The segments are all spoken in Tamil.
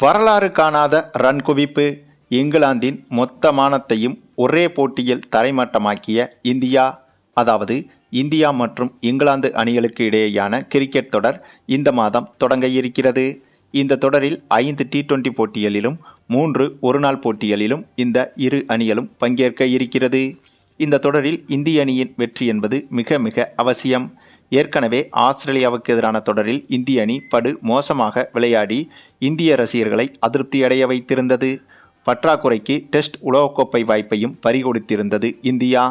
வரலாறு காணாத ரன் குவிப்பு இங்கிலாந்தின் மொத்த மானத்தையும் ஒரே போட்டியில் தரைமட்டமாக்கிய இந்தியா அதாவது இந்தியா மற்றும் இங்கிலாந்து அணிகளுக்கு இடையேயான கிரிக்கெட் தொடர் இந்த மாதம் தொடங்க இருக்கிறது இந்த தொடரில் ஐந்து டி டுவெண்டி போட்டிகளிலும் மூன்று ஒருநாள் போட்டிகளிலும் இந்த இரு அணிகளும் பங்கேற்க இருக்கிறது. இந்த தொடரில் இந்திய அணியின் வெற்றி என்பது மிக மிக அவசியம். ஏற்கனவே ஆஸ்திரேலியாவுக்கு எதிரான தொடரில் இந்திய அணி படு மோசமாக விளையாடி இந்திய ரசிகர்களை அதிருப்தியடைய வைத்திருந்தது. பற்றாக்குறைக்கு டெஸ்ட் உலகக்கோப்பை வாய்ப்பையும் பறிகொடுத்திருந்தது இந்தியா.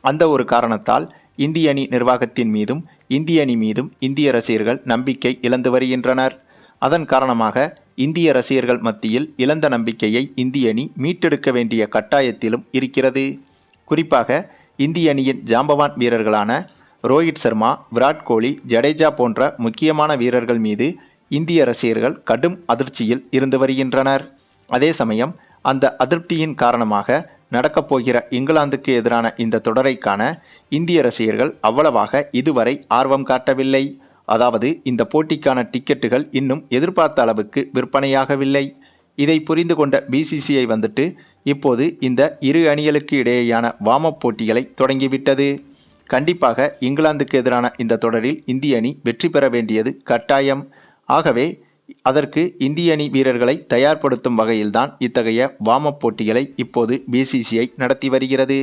அந்த ஒரு காரணத்தால் இந்திய அணி நிர்வாகத்தின் மீதும் இந்திய அணி மீதும் இந்திய ரசிகர்கள் நம்பிக்கை இழந்து வருகின்றனர். அதன் காரணமாக இந்திய ரசிகர்கள் மத்தியில் இழந்த நம்பிக்கையை இந்திய அணி மீட்டெடுக்க வேண்டிய கட்டாயத்திலும் இருக்கிறது. குறிப்பாக இந்திய அணியின் ஜாம்பவான் வீரர்களான ரோஹித் சர்மா விராட் கோலி ஜடேஜா போன்ற முக்கியமான வீரர்கள் மீது இந்திய ரசிகர்கள் கடும் அதிர்ச்சியில் இருந்து வருகின்றனர். அதே சமயம் அந்த அதிருப்தியின் காரணமாக நடக்கப் போகிற இங்கிலாந்துக்கு எதிரான இந்த தொடரை காண இந்திய ரசிகர்கள் அவ்வளவாக இதுவரை ஆர்வம் காட்டவில்லை. அதாவது இந்த போட்டிக்கான டிக்கெட்டுகள் இன்னும் எதிர்பார்த்த அளவுக்கு விற்பனையாகவில்லை. இதை புரிந்து கொண்ட பிசிசிஐ வந்துட்டு இப்போது இந்த இரு அணிகளுக்கு இடையேயான வார்ம் போட்டிகளை தொடங்கிவிட்டது. கண்டிப்பாக இங்கிலாந்துக்கு எதிரான இந்த தொடரில் இந்திய அணி வெற்றி பெற வேண்டியது கட்டாயம். ஆகவே அதற்கு இந்திய அணி வீரர்களை தயார்படுத்தும் வகையில்தான் இத்தகைய வார்ம் போட்டிகளை இப்போது பிசிசிஐ நடத்தி வருகிறது.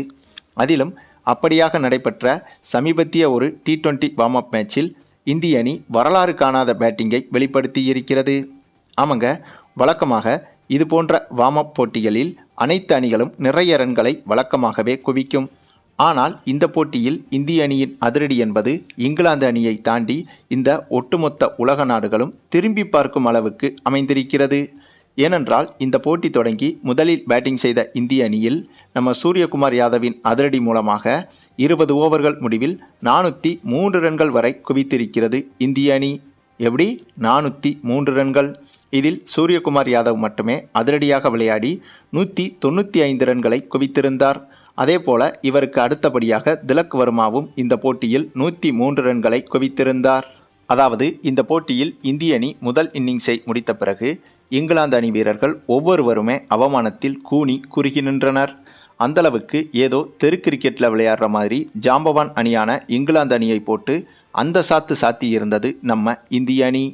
அதிலும் அப்படியாக நடைபெற்ற சமீபத்திய ஒரு டி டுவெண்ட்டி வார்ம் அப் மேட்சில் இந்திய அணி வரலாறு காணாத பேட்டிங்கை வெளிப்படுத்தி இருக்கிறது ஆமாங்க வழக்கமாக இது போன்ற வார்ம் அப் போட்டிகளில் அனைத்து அணிகளும் நிறைய ரன்களை வழக்கமாகவே குவிக்கும். ஆனால் இந்த போட்டியில் இந்திய அணியின் அதிரடி என்பது இங்கிலாந்து அணியை தாண்டி இந்த ஒட்டுமொத்த உலக நாடுகளும் திரும்பி பார்க்கும் அளவுக்கு அமைந்திருக்கிறது. ஏனென்றால் இந்த போட்டி தொடங்கி முதலில் பேட்டிங் செய்த இந்திய அணியில் நம்ம சூரியகுமார் யாதவின் அதிரடி மூலமாக இருபது ஓவர்கள் முடிவில் நானூற்றி மூன்று ரன்கள் வரை குவித்திருக்கிறது இந்திய அணி. எப்படி? நானூற்றி மூன்று ரன்கள். இதில் சூரியகுமார் யாதவ் மட்டுமே அதிரடியாக விளையாடி நூற்றி தொண்ணூற்றி ஐந்து ரன்களை குவித்திருந்தார். அதேபோல இவருக்கு அடுத்தபடியாக திலக் வர்மாவும் இந்த போட்டியில் நூற்றி மூன்று ரன்களை குவித்திருந்தார். அதாவது இந்த போட்டியில் இந்திய அணி முதல் இன்னிங்ஸை முடித்த பிறகு இங்கிலாந்து அணி வீரர்கள் ஒவ்வொருவருமே அவமானத்தில் கூனி குறுகி நின்றனர். அந்தளவுக்கு ஏதோ தெரு கிரிக்கெட்டில் விளையாடுற மாதிரி ஜாம்பவான் அணியான இங்கிலாந்து அணியை போட்டு அந்த சாத்து சாத்தி இருந்தது நம்ம இந்திய அணி.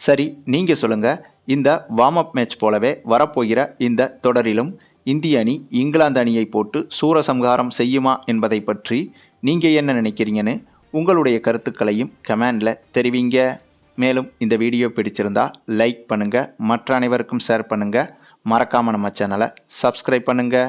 சரி நீங்கள் சொல்லுங்கள் இந்த வார்ம் அப் மேட்ச் போலவே வரப்போகிற இந்த தொடரிலும் இந்திய அணி இங்கிலாந்து அணியை போட்டு சூரசம்ஹாரம் செய்யுமா என்பதை பற்றி நீங்கள் என்ன நினைக்கிறீங்கன்னு உங்களுடைய கருத்துக்களையும் கமெண்டில் தெரிவிங்க. மேலும் இந்த வீடியோ பிடிச்சிருந்தால் லைக் பண்ணுங்கள் மற்ற அனைவருக்கும் ஷேர் பண்ணுங்கள் மறக்காமல் நம்ம சேனலை சப்ஸ்கிரைப் பண்ணுங்கள்